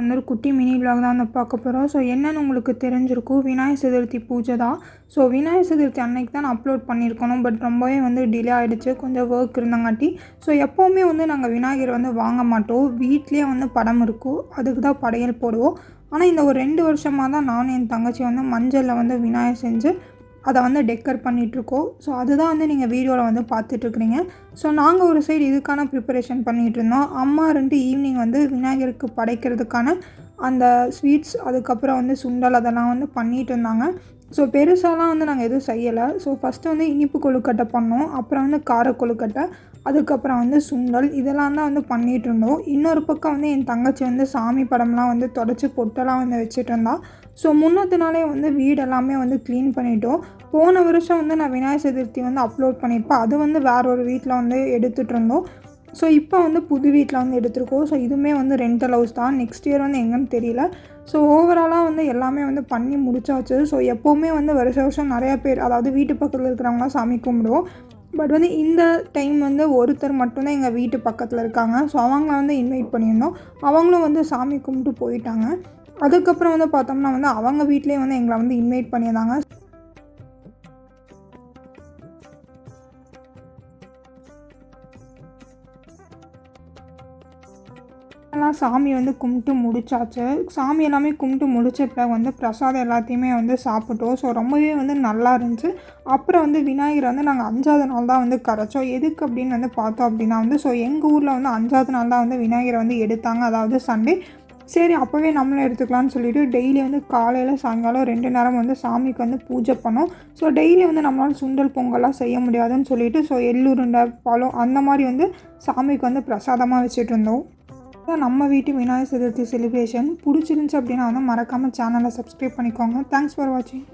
வந்து ஒரு குட்டி மினி vlog தான் வந்து பார்க்க போகிறோம் ஸோ என்னென்னு உங்களுக்கு தெரிஞ்சிருக்கும் விநாயகர் சதுர்த்தி பூஜை தான். ஸோ விநாயகர் சதுர்த்தி அன்னைக்கு தான் நான் அப்லோட் பண்ணியிருக்கணும். பட் ரொம்பவே வந்து டிலே ஆகிடுச்சு கொஞ்சம் ஒர்க் இருந்தங்காட்டி. ஸோ எப்போவுமே வந்து நாங்கள் விநாயகர் வந்து வாங்க மாட்டோம். வீட்லேயே வந்து படம் இருக்கும் அதுக்கு தான் படையல் போடுவோம். ஆனால் இந்த ஒரு ரெண்டு வருஷமாக தான் நானும் என் தங்கச்சி வந்து மஞ்சளில் வந்து விநாயகர் செஞ்சு அதை வந்து டெக்கர் பண்ணிகிட்ருக்கோம் ஸோ அதுதான் வந்து நீங்கள் வீடியோவில் வந்து பார்த்துட்ருக்குறீங்க ஸோ நாங்கள் ஒரு சைடு இதுக்கான ப்ரிப்பரேஷன் பண்ணிகிட்டு இருந்தோம். அம்மா ரெண்டு ஈவினிங் வந்து விநாயகருக்கு படைக்கிறதுக்கான அந்த ஸ்வீட்ஸ் அதுக்கப்புறம் வந்து சுண்டல் அதெல்லாம் வந்து பண்ணிகிட்டு இருந்தாங்க. ஸோ பெருசாலாம் வந்து நாங்கள் எதுவும் செய்யலை. ஸோ ஃபஸ்ட்டு வந்து இனிப்பு கொழுக்கட்டை பண்ணோம். அப்புறம் வந்து கார கொழுக்கட்டை. அதுக்கப்புறம் வந்து சுண்டல். இதெல்லாம் தான் வந்து பண்ணிகிட்டு இருந்தோம். இன்னொரு பக்கம் வந்து என் தங்கச்சி வந்து சாமி படம்லாம் வந்து தொடச்சி பொட்டெல்லாம் வந்து வச்சுட்டு இருந்தா. ஸோ முன்னத்து நாளே வந்து வீடு எல்லாமே வந்து க்ளீன் பண்ணிட்டோம். போன வருஷம் வந்து நான் விநாயகர் சதுர்த்தி வந்து அப்லோட் பண்ணியிருப்பேன். அது வந்து வேற ஒரு வீட்டில் வந்து எடுத்துகிட்டு இருந்தோம். ஸோ இப்போ வந்து புது வீட்டில் வந்து எடுத்திருக்கோம். ஸோ இதுவுமே வந்து ரெண்டல் ஹவுஸ் தான். நெக்ஸ்ட் இயர் வந்து எங்கன்னு தெரியல. ஸோ ஓவராலாக வந்து எல்லாமே வந்து பண்ணி முடிச்சாச்சு. ஸோ எப்போவுமே வந்து வருஷ வருஷம் நிறையா பேர் அதாவது வீட்டு பக்கத்தில் இருக்கிறவங்களாம் சாமி கும்பிடுவோம். பட் வந்து இந்த டைம் வந்து ஒருத்தர் மட்டும்தான் எங்கள் வீட்டு பக்கத்தில் இருக்காங்க. ஸோ அவங்கள வந்து இன்வைட் பண்ணியிருந்தோம். அவங்களும் வந்து சாமி கும்பிட்டு போயிட்டாங்க. அதுக்கப்புறம் வந்து பார்த்தோம்னா வந்து அவங்க வீட்லேயே வந்து எங்களை வந்து இன்வைட் பண்ணியிருந்தாங்க. எல்லாம் சாமி வந்து கும்பிட்டு முடிச்சாச்சு. சாமி எல்லாமே கும்பிட்டு முடிச்ச பிறகு வந்து பிரசாதம் எல்லாத்தையுமே வந்து சாப்பிட்டோம். ஸோ ரொம்பவே வந்து நல்லா இருந்துச்சு. அப்புறம் வந்து விநாயகர் வந்து நாங்கள் அஞ்சாவது நாள் தான் வந்து கரைச்சோம். எதுக்கு அப்படின்னு வந்து பார்த்தோம் அப்படின்னா வந்து ஸோ எங்கள் ஊரில் வந்து அஞ்சாவது நாள் தான் வந்து விநாயகரை வந்து எடுத்தாங்க. அதாவது சண்டே. சரி அப்போவே நம்மளும் எடுத்துக்கலாம்னு சொல்லிட்டு டெய்லி வந்து காலையில் சாயங்காலம் ரெண்டு நேரம் வந்து சாமிக்கு வந்து பூஜை பண்ணோம். ஸோ டெய்லி வந்து நம்மளால் சுண்டல் பொங்கல்லாம் செய்ய முடியாதுன்னு சொல்லிட்டு ஸோ எள்ளுருண்டை பழம் அந்த மாதிரி வந்து சாமிக்கு வந்து பிரசாதமாக வச்சுட்டு இருந்தோம். நம்ம வீட்டு விநாயகர் சதுர்த்தி செலிப்ரேஷன் பிடிச்சிருந்துச்சி அப்படின்னா வந்து மறக்காமல் சேனலை சப்ஸ்கிரைப் பண்ணிக்கோங்க. தேங்க்ஸ் ஃபார் வாட்சிங்